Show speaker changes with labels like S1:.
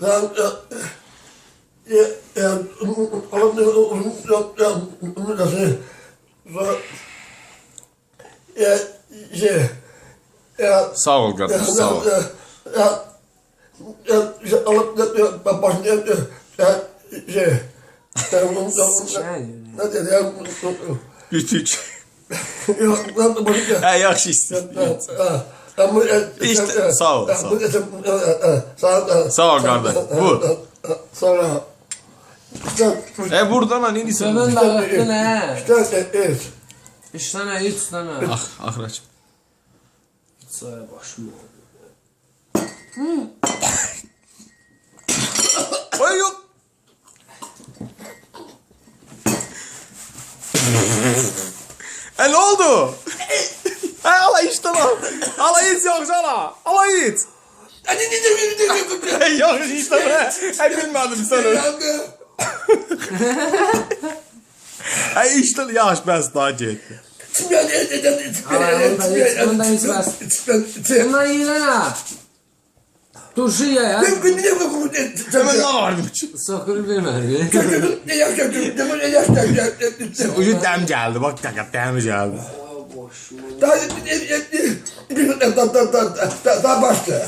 S1: De ya nasıl ya şey ya
S2: Sağ ol kardeş sağ ol. Küçük.
S1: yok lan bu ya
S2: Ha yaxşı istəyir.
S1: İşte
S2: sağ ol, sağ ol.
S1: Sağ ol.
S2: Sağ ol kardeş. Vur.
S1: Sonra.
S2: E buradan ha neyse.
S3: Seven dağıttın he.
S1: İşte evet.
S3: Üç tane, üç tane.
S2: Ah Ahraç.
S3: Pizzaya başım
S2: Ay yok. e ne oldu? E ala işte lan. Ala hiç yok sana. Ala hiç. E yok işte be. E bilmedim sen öyle. E işte yaş ben daha get.
S3: Bundan lan ha. Turşu ye ya.
S2: Hemen ne varmış?
S3: Sokur vermedi.
S2: Ucu dem geldi. Bak dakika dem geldi.
S1: Daha başla.